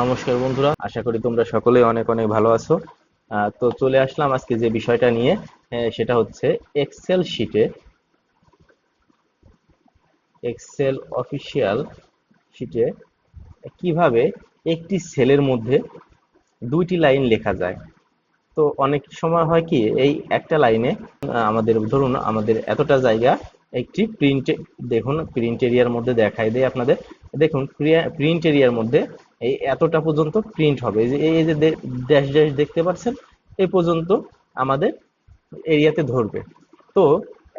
নমস্কার বন্ধুরা, আশা করি তোমরা সকলে অনেক অনেক ভালো আছো। তো চলে আসলাম আজকে যে বিষয়টা নিয়ে সেটা হচ্ছে এক্সেল শিটে এক্সেল অফিসিয়াল শিটে কীভাবে একটি সেলের মধ্যে দুইটি লাইন লেখা যায়। তো অনেক সময় হয় কি, এই একটা লাইনে আমাদের, ধরুন আমাদের এতটা জায়গা একটি প্রিন্ট দেখুন প্রিন্ট এরিয়ার মধ্যে দেখাই দেয় আপনাদের। দেখুন প্রিন্ট এরিয়ার মধ্যে এই এতটা পর্যন্ত প্রিন্ট হবে। এই যে ড্যাশ ড্যাশ দেখতে পাচ্ছেন, এই পর্যন্ত আমাদের এরিয়াতে ধরবে। তো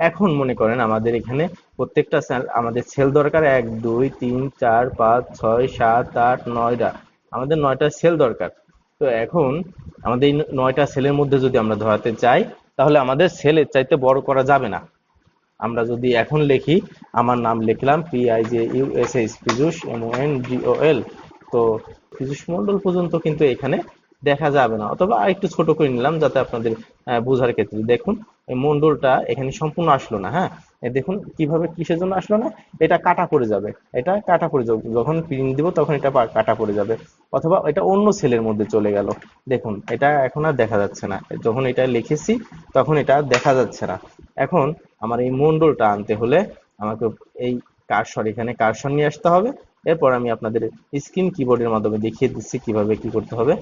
এখন মনে করেন আমাদের এখানে প্রত্যেকটা cell, আমাদের সেল দরকার এক, দুই, তিন, চার, পাঁচ, ছয়, সাত, আট, নয়টা। আমাদের নয়টা সেল দরকার। তো এখন আমাদের এই নয়টা সেলের মধ্যে যদি আমরা ধরাতে চাই, তাহলে আমাদের সেলের চাইতে বড় করা যাবে না। আমরা যদি এখন লিখি, আমার নাম লিখলাম P I J U S H Piyush M O N G O L তো পীযুষ মন্ডল পর্যন্ত কিন্তু এখানে দেখা যাবে না। অথবা আরেকটু ছোট করে নিলাম যাতে আপনাদের বোঝার ক্ষেত্রে। দেখুন, এই মন্ডলটা এখানে সম্পূর্ণ আসলো না হ্যাঁ? দেখুন, কীভাবে কিসের জন্য আসলো না? এটা কাটা পড়ে যাবে। এটা কাটা পড়ে যাবে। যখন প্রিন্ট দিব, তখন এটা কাটা পড়ে যাবে। অথবা এটা অন্য সেলের মধ্যে চলে গেল। দেখুন, এটা এখন আর দেখা যাচ্ছে না। যখন এটা লিখেছি, তখন এটা দেখা যাচ্ছে না। এখন আমার এই মন্ডলটা আনতে হলে আমাকে এই কার্সর, এখানে কার্সর নিয়ে আসতে হবে। এরপর আমি আপনাদের স্ক্রিন কিবোর্ডের মাধ্যমে দেখিয়ে দিচ্ছি কীভাবে কি করতে হবে।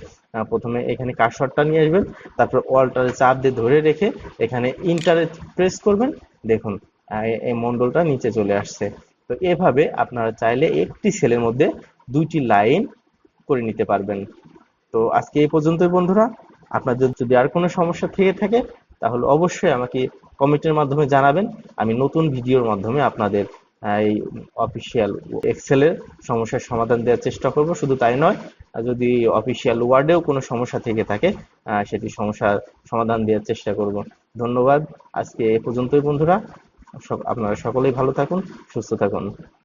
প্রথমে এখানে কার্সরটা নিয়ে আসবেন, তারপর ওয়ালটারে চাপ দিয়ে ধরে রেখে এখানে ইন্টারে প্রেস করবেন। দেখুন এই মন্ডলটা নিচে চলে আসছে। তো এভাবে আপনারা চাইলে একটি সেলের মধ্যে দুইটি লাইন করে নিতে পারবেন। তো আজকে এই পর্যন্তই বন্ধুরা। আপনাদের যদি আর কোনো সমস্যা থেকে থাকে, তাহলে অবশ্যই আমাকে কমেন্টের মাধ্যমে জানাবেন। আমি নতুন ভিডিওর মাধ্যমে আপনাদের অফিসিয়াল এক্সেলের সমস্যার সমাধান দেওয়ার চেষ্টা করব। শুধু তাই নয় যদি অফিসিয়াল ওয়ার্ডেও কোনো সমস্যা থেকে থাকে সেটি সমস্যার সমাধান দেওয়ার চেষ্টা করব। ধন্যবাদ। আজকে এ পর্যন্তই বন্ধুরা। আপনারা সকলেই ভালো থাকুন, সুস্থ থাকুন।